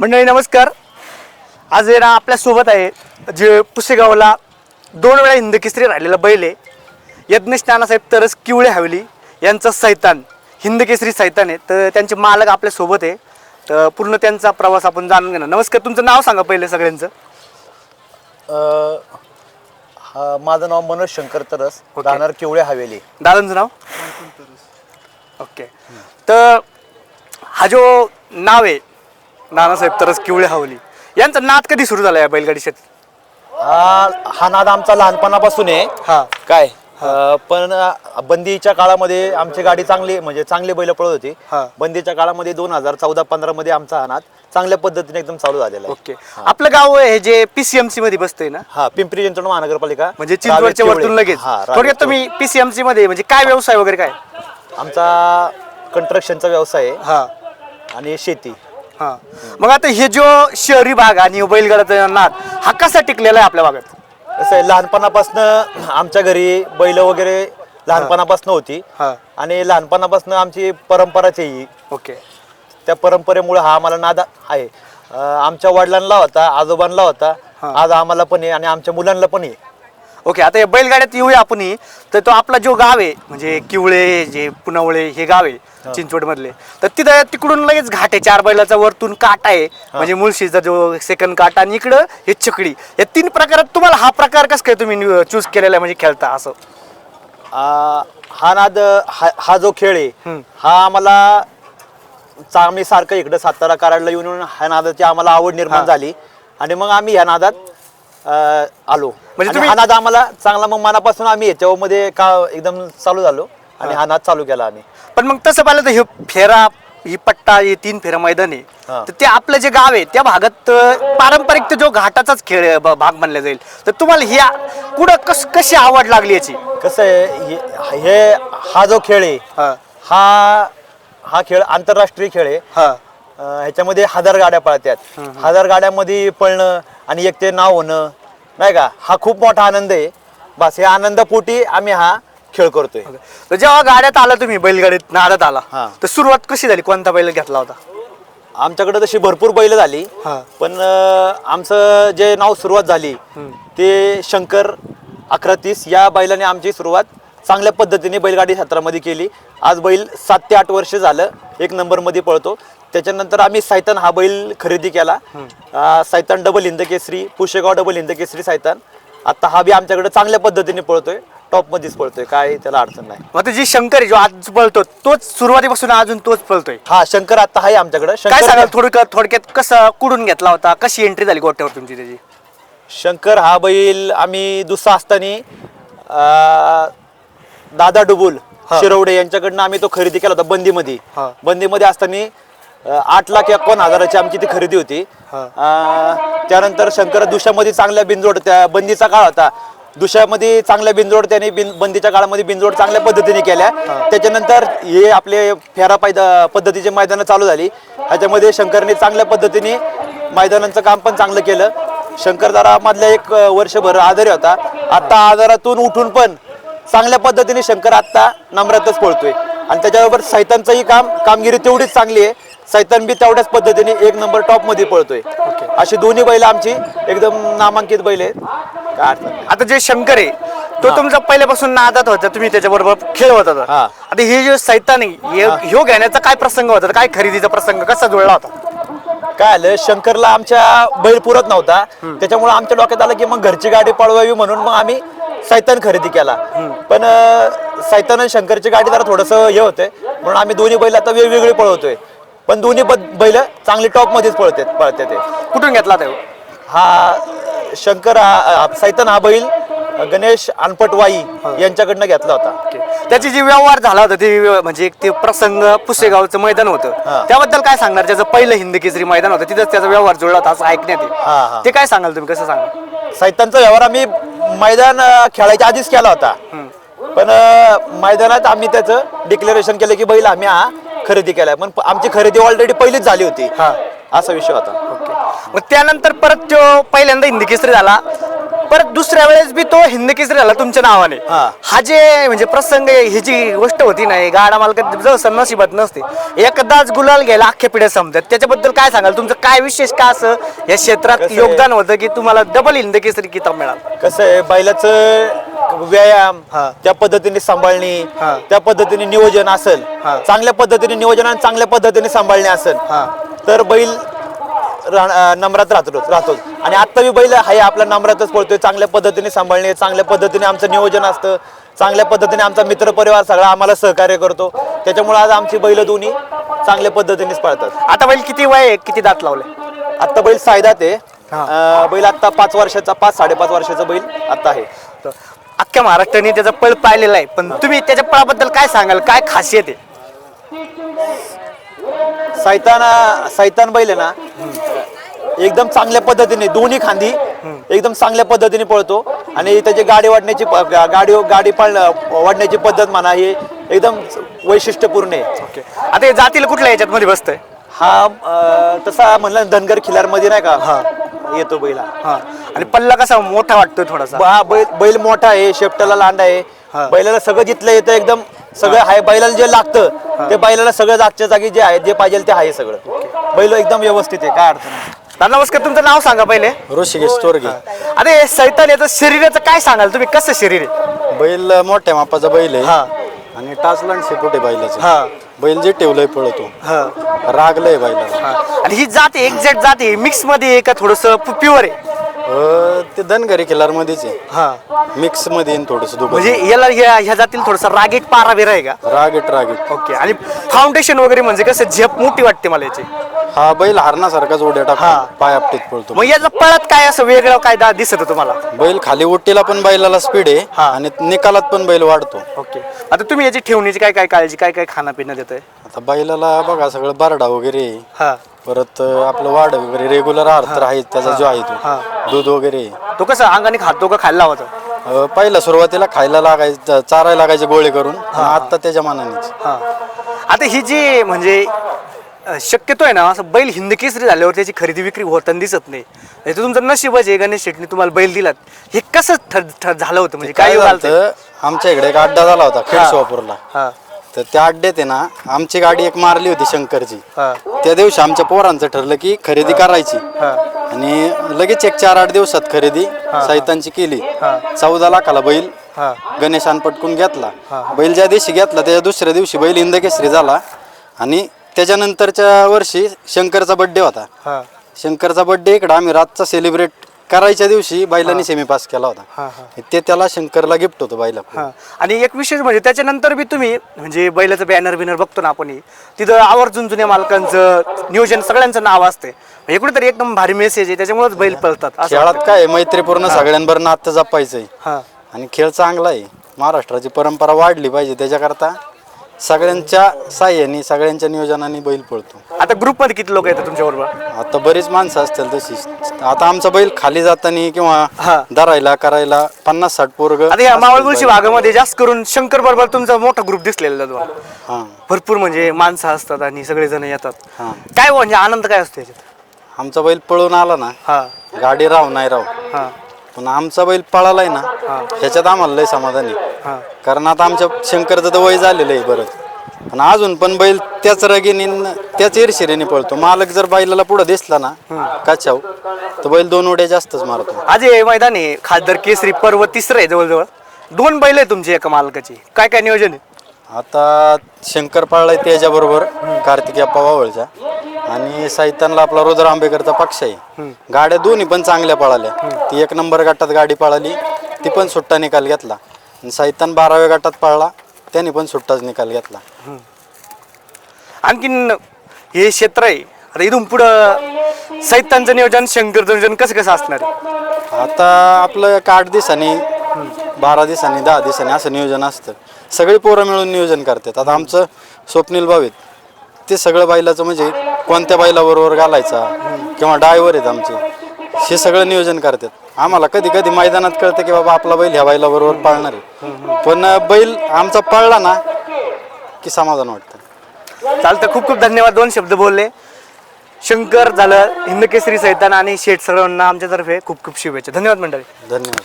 मंडळी नमस्कार. आज ना आपल्यासोबत आहे जे पुसेगावला दोन वेळा हिंद केसरी राहिलेला बैल आहे. यज्ञेश नानासाहेब तरस किवळे हवेली यांचा सैतान हिंद केसरी सैतान आहे. तर त्यांचे मालक आपल्यासोबत आहे. तर पूर्ण त्यांचा प्रवास आपण जाणून घेणार. नमस्कार तुमचं नाव सांगा पहिले सगळ्यांचं. अ, हा माझं नाव मनोज शंकर तरस. राहणार किवळे हवेली. दादांचं नाव? ओके. तर हा जो नाव आहे नानासाहेब तरस किवळे हवली. यांचा नाद कधी सुरू झाला या बैलगाडी शेत हा हा नाद आमचा लहानपणापासून आहे. हा. काय? अ, पण अ, बंदीच्या काळामध्ये आमची गाडी चांगली म्हणजे चांगली बैल पळत होती. हा. बंदीच्या काळामध्ये दोन हजार चौदा पंधरा मध्ये आमचा हा नाद चांगल्या पद्धतीने एकदम चालू झालेला आहे. ओके. आपलं गाव आहे जे पीसीएमसी मध्ये बसतंय ना? हा पिंपरी चिंचवड महानगरपालिका. म्हणजे चिंचवडच्या वरतून. लगेच. हा, थोडक्यात तुम्ही पीसीएमसी मध्ये म्हणजे काय व्यवसाय वगैरे काय. आमचा कंस्ट्रक्शनचा व्यवसाय आहे. हा. आणि शेती. हा. मग आता हे जो शहरी भाग आणि बैलगाडाचा नाद हा कसा टिकलेला आहे आपल्या भागात? कसं आहे लहानपणापासून आमच्या घरी बैल वगैरे लहानपणापासून होती. हा. आणि लहानपणापासून आमची परंपराच आहे ही. ओके. त्या परंपरेमुळे हा आम्हाला नाद आहे. अं, आमच्या वडिलांना होता आजोबांना होता. आज आम्हाला पण आहे आणि आमच्या मुलांना पण आहे. ओके आता या बैलगाड्यात येऊया आपण ही. तर तो आपला जो गाव आहे म्हणजे किवळे जे पुनवळे हे गाव आहे चिंचवड मधले तर तिथं तिकडून लगेच घाट आहे चार बैलाचा वरतून काटा आहे. म्हणजे मुळशीचा जो सेकंड काटा आणि इकडं हे चकडी या तीन प्रकारात तुम्हाला हा प्रकार कसं काय तुम्ही चूज केलेला आहे म्हणजे खेळता असं? हा नाद हा हा जो खेळ आहे. हा आम्हाला चा- आम्ही सारखं इकडं सातारा कराडला येऊन येऊन ह्या नादाची आम्हाला आवड निर्माण. झाली. आणि मग आम्ही ह्या नादात अं, आलो. म्हणजे तुम्ही- हा नाद आम्हाला चांगला मग मनापासून आम्ही याच्यामध्ये का एकदम चालू झालो आणि हा. नाद चालू केला आम्ही. पण मग तसं पाहिलं तर हे फेरा ही पट्टा हे तीन फेरा मैदान आहे हा. तर ते आपलं जे गाव आहे त्या भागात अं, पारंपरिक तो जो घाटाचाच खेळ आहे, ब- भाग मानला जाईल. तर तुम्हाला ही आ- कुठं कस कशी आवड लागली याची? कसं आहे हे- हे हा जो खेळ आहे हा. हा हा खेळ आंतरराष्ट्रीय खेळ आहे. हा. ह्याच्यामध्ये हजार गाड्या पळतात हजार गाड्यामध्ये पळणं आणि एक ते नाव होणं नाही का? हा खूप मोठा आनंद आहे. बस या आनंदापोटी आम्ही हा खेळ करतोय. तर जेव्हा गाड्यात आला तुम्ही बैलगाडीत नादात आला. तर सुरुवात कशी झाली? कोणता बैल घेतला होता? आमच्याकडे तशी भरपूर बैल झाली. पण आमचं जे नाव सुरुवात झाली ते शंकर अकरा तीस या बैलाने आमची सुरुवात चांगल्या पद्धतीने बैलगाडी क्षेत्रामध्ये केली. आज बैल सात ते आठ वर्ष झालं एक नंबरमध्ये पळतो. त्याच्यानंतर आम्ही सायतान हा बैल खरेदी केला. अं, सायतान डबल हिंद केसरी पुशेगाव डबल हिंद केसरी सायतान आता हा बी आमच्याकडे चांगल्या पद्धतीने पळतोय टॉप मध्येच पळतोय काय त्याला अडचण नाही. मग आता जी शंकर आहे जो आज पळतो तोच सुरुवातीपासून अजून तोच पळतोय? हा शंकर आता आहे आमच्याकडे. काय सांगाल शंकर थोडक्यात थोडक्यात कसं कुठून घेतला होता कशी एंट्री झाली गोट्यावर तुमची त्याची? शंकर हा बैल आम्ही दुसरा असताना अं, दादा डुबुल. शिरवडे यांच्याकडनं आम्ही तो खरेदी केला होता बंदीमध्ये. हा. बंदीमध्ये असताना आठ लाख एकावन्न हजाराची आमची ती खरेदी होती. अं, त्यानंतर शंकर दुशामध्ये चांगल्या बिनजोड त्या बंदीचा काळ होता. दुशामध्ये चांगल्या बिनजोड त्याने बिन बंदीच्या काळामध्ये बिनजोड चांगल्या पद्धतीने केल्या. त्याच्यानंतर हे आपले फेरा पायदा पद्धतीचे मैदानं चालू झाली. ह्याच्यामध्ये शंकरने चांगल्या पद्धतीने मैदानांचं काम पण चांगलं केलं. शंकरदारा मधल्या एक अं, वर्षभर आजारी होता. आता आजारातून उठून पण चांगल्या पद्धतीने शंकर आता नम्रातच पळतोय. आणि त्याच्याबरोबर सैतानचंही काम कामगिरी तेवढीच चांगली आहे. सैतान बी तेवढ्याच पद्धतीने एक नंबर टॉपमध्ये पळतोय. अशी दोन्ही बैल आमची एकदम नामांकित बैल आहेत. काय अडचण नाही. आता जे शंकर आहे तो तुमचा पहिल्यापासून नादात होता तुम्ही त्याच्याबरोबर खेळ होता तर. हा. आता हे जे सैतान आहे हे- ह्यो घेण्याचा काय प्रसंग होता? काय खरेदीचा प्रसंग? कसा जुळला होता? काय आलं? शंकरला आमच्या बैल पुरत नव्हता. त्याच्यामुळे आमच्या डोक्यात आलं की मग घरची गाडी पळवावी म्हणून मग आम्ही सैतान खरेदी केला. पण अं, सैतान आणि शंकरची गाडी जरा थोडस हे होतंय. म्हणून आम्ही दोन्ही बैल आता वेगवेगळी पळवतोय. पण दोन्ही ब- बैल चांगली टॉप मध्येच पळतात पळतात ते. कुठून घेतला तो? हा शंकर हा सैतान हा बैल गणेश अनपटवाई यांच्याकडनं घेतला होता. त्याची जी व्यवहार झाला होता ते व्य- म्हणजे एक ते प्रसंग पुसेगावचं मैदान होतं. त्याबद्दल काय सांगणार? त्याचं पहिलं हिंद केसरी मैदान होतं तिथंच त्याचा व्यवहार जुळला होता असं ऐकण्यात हा, हा. ते काय सांगाल तुम्ही? कसं सांगाल? सैतानचा व्यवहार आम्ही मैदान अं, खेळायच्या आधीच केला होता. पण अं, मैदानात आम्ही त्याचं डिक्लेरेशन केलं की बैल आम्ही हा खरेदी केलाय. पण आमची खरेदी ऑलरेडी पहिलीच झाली होती. हा. असा विषय होता. मग त्यानंतर परत तो पहिल्यांदा हिंदी केसरी झाला. परत दुसऱ्या वेळेस बी तो हिंद केसरी झाला तुमच्या नावाने हा. हा जे म्हणजे प्रसंग आहे, ही जी गोष्ट होती ना ही गाडा मालकात जसं नशिबात नसते एकदाच गुलाल घ्यायला अख्ख्या पिढ्या समजत त्याच्याबद्दल काय सांगाल तुमचं काय विशेष का असं या क्षेत्रात कसं आहे? योगदान होतं की तुम्हाला डबल हिंद केसरी किताब मिळाला कसं आहे बैलाचं व्यायाम हा. त्या पद्धतीने सांभाळणे हा. त्या पद्धतीने नियोजन असेल हा. चांगल्या पद्धतीने नियोजन आणि चांगल्या पद्धतीने सांभाळणे असेल. तर बैल नम्रात राहतो राहतो. आणि आत्ता बी बैल आहे आपला नम्रातच पळतोय. चांगल्या पद्धतीने सांभाळणे चांगल्या पद्धतीने आमचं नियोजन असतं. चांगल्या पद्धतीने आमचा मित्र परिवार सगळा आम्हाला सहकार्य करतो. त्याच्यामुळे आज आमची बैल दोन्ही चांगल्या पद्धतीनेच पळतात. आता बैल किती वय आहे? किती दात लावले? आत्ता बैल सायदात आहे. हा. बैल आत्ता पाच वर्षाचा पाच साडेपाच वर्षाचा बैल आत्ता आहे. अख्ख्या महाराष्ट्राने त्याचा पळ पाहिलेला आहे. पण तुम्ही त्याच्या पळाबद्दल काय सांगाल? काय खासियत आहे? सैताना सैतान बैल आहे ना एकदम चांगल्या पद्धतीने दोन्ही खांदी एकदम चांगल्या पद्धतीने पळतो. आणि त्याची गाडी वाढण्याची गाडी गाडी पळ वाढण्याची पद्धत म्हणा ही एकदम वैशिष्ट्यपूर्ण आहे. ओके. आता हे जातील कुठल्या याच्यात मध्ये बसतंय? हा अं, तसा म्हणलं ना, धनगर खिलारमध्ये नाही का येतो बैल. हा. हा आणि पल्ला कसा मोठा वाटतोय थोडासा? ब- हा बैल बैल मोठा आहे शेपटाला लांड हा. आहे बैलाला सगळं जिथलं येतं एकदम सगळं आहे बैलाला जे लागतं ते बैलाला सगळं जागच्या जागी जे आहे जे पाहिजे ते आहे सगळं. बैल एकदम व्यवस्थित आहे काय अडचण नाही. दादा नमस्कार तुमचं नाव सांगा पहिले. ऋषिकेश तोरगे अरे हे सैतान याचं शरीराचं काय सांगाल तुम्ही? कसं शरीर आहे? बैल मोठ्या मापाचा बैल हा. आहे आणि टाचलांड शेपुटे हा. बैलाचं. बैल जे ठेवलंय पळतो. हा, रागलंय बैलाला. हा. आणि ही जात एक्झॅक्ट जात आहे मिक्समध्ये आहे का थोडस प्युअर आहे? ते धनगरी खिलार मध्येच आहे. हा. मिक्समध्ये थोडस म्हणजे याला ह्या ह्या जातील थोडसा रागीट पारा बिरा आहे का? रागीट रागीट. ओके. आणि फाउंडेशन वगैरे म्हणजे कसं झेप मोठी वाटते मला याची? हा बैल हरणासारखाच उड्या हा. टाकतो पाय आपटीत पळतो. मग याचा पळत काय असं वेगळं काय दा दिसत तुम्हाला? बैल खाली उट्टीला पण बैलाला स्पीड आहे हा. आणि निकालात पण बैल वाढतो. ओके. आता तुम्ही याची ठेवणीची काय काय काळजी काय काय खाणं पिणं देत आहे आता बैलाला बघा सगळं बारडा वगैरे आहे. हा. परत आपलं वाढ वगैरे रेग्युलर आहार तर आहे त्याचा जो आहे. तो. दूध वगैरे. तो कसं अंगाने खातो का खायला लावतो अं, पहिला सुरुवातीला खायला लागायचं चारायला लागायचे गोळे करून आता त्याच्या मनानेच. हा. आता ही जी म्हणजे अ, शक्यतो आहे ना असं बैल हिंद केसरी झाल्यावर त्याची खरेदी विक्री होताना दिसत नाही. हे तर तुमचं नशीबच आहे गणेश शेटने तुम्हाला बैल दिलात. हे कसं झालं होतं? म्हणजे काय काय झालं आमच्या इकडे एक अड्डा झाला होता खेड हा. सोलापूरला. हा. तर त्या अड्ड्यात आहे ना आमची गाडी एक मारली होती शंकरची. हा. त्या दिवशी आमच्या पोरांचं ठरलं की खरेदी करायची. हा. आणि लगेच एक चार आठ दिवसात खरेदी साहित्यांची केली. हा. चौदा लाखाला बैल हा. गणेशान पटकून घेतला. बैल ज्या दिवशी घेतला त्याच्या दुसऱ्या दिवशी बैल इंदकेसरी झाला. आणि त्याच्यानंतरच्या वर्षी शंकरचा बड्डे होता. हा. शंकरचा बड्डे इकडं आम्ही रातचा सेलिब्रेट करायच्या दिवशी बैलांनी सेमी पास केला हा, होता ते त्याला शंकरला गिफ्ट होतं बैला हा. आणि एक विशेष म्हणजे त्याच्यानंतर बी तुम्ही म्हणजे बैलाचं बॅनर बिनर बघतो ना आपण तिथं आवर्जून जुन्या मालकांचं नियोजन सगळ्यांचं नाव असते म्हणजे कुठेतरी एकदम भारी मेसेज आहे त्याच्यामुळेच बैल पळतात. खेळात काय मैत्रीपूर्ण सगळ्यांबरोबर नातं जपायचंय. हा. आणि खेळ चांगला आहे. महाराष्ट्राची परंपरा वाढली पाहिजे त्याच्याकरता सगळ्यांच्या साह्याने सगळ्यांच्या नियोजनाने बैल पळतो. आता ग्रुपमध्ये किती लोक येतात तुमच्या बरोबर आता बरीच माणसं असतील तशी. आता आमचा बैल खाली जाताना हा. किंवा धरायला करायला पन्नास साठ पोरग आता या मावळगुळशी भागामध्ये जास्त करून शंकर बरोबर तुमचा मोठा ग्रुप दिसलेला तुम्हाला. हा. भरपूर म्हणजे माणसं असतात आणि सगळे जण येतात. हा. काय म्हणजे आनंद काय असतो याच्यात? आमचा बैल पळून आला ना हा. गाडी राव नाही राव. हा. पण आमचा बैल पळालाय ना ह्याच्यात आम्हाला लय समाधान आहे. हा. कारण आता आमच्या शंकरचं तर वय झालेलं आहे बरं. पण अजून पण बैल त्याच रगीने त्याच ईर्षेने पळतो. मालक जर बैलाला पुढे दिसला ना काचाव तर बैल दोन उड्या जास्तच मारतो. आज हे मैदान आहे खासदार केसरी पर्व तिसरं आहे जवळजवळ. दोन बैल आहे तुमची एका मालकाची. काय काय नियोजन आहे? आता शंकर पाळलाय त्याच्याबरोबर कार्तिकी अप्पा वावळचा आणि साहित्यांना आपला रुद्र आंबेकरचा पक्ष आहे. गाड्या दोन्ही पण चांगल्या पळाल्या. ती एक नंबर गटात गाडी पळाली ती पण सुट्टा निकाल घेतला. आणि साहित्यान बाराव्या गटात पळला त्याने पण सुट्टाच निकाल घेतला. आणखीन हे क्षेत्र आहे. आता इथून पुढं साहित्यांचं नियोजन शंकरचं नियोजन कसं कसं असणार? आहे? आता आपलं एक आठ दिवसांनी बारा दिवसांनी दहा दिवसांनी असं नियोजन असतं. सगळी पोरं मिळून नियोजन करतात. आता आमचं स्वप्नील भावीत ते सगळं बैलाचं म्हणजे कोणत्या बैलाबरोबर घालायचा किंवा डायव्हर आहेत आमचे हे सगळं नियोजन करतात. आम्हाला कधी कधी मैदानात कळतं की बाबा आपला बैल ह्या बैलाबरोबर पाळणार आहे. पण बैल आमचा पळला ना की समाधान वाटतं. चालतं. खूप खूप धन्यवाद. दोन शब्द बोलले. शंकर झालं हिंदकेसरी सैतान आणि शेठ सर्वांना आमच्यातर्फे खूप खूप शुभेच्छा. धन्यवाद मंडळी. धन्यवाद.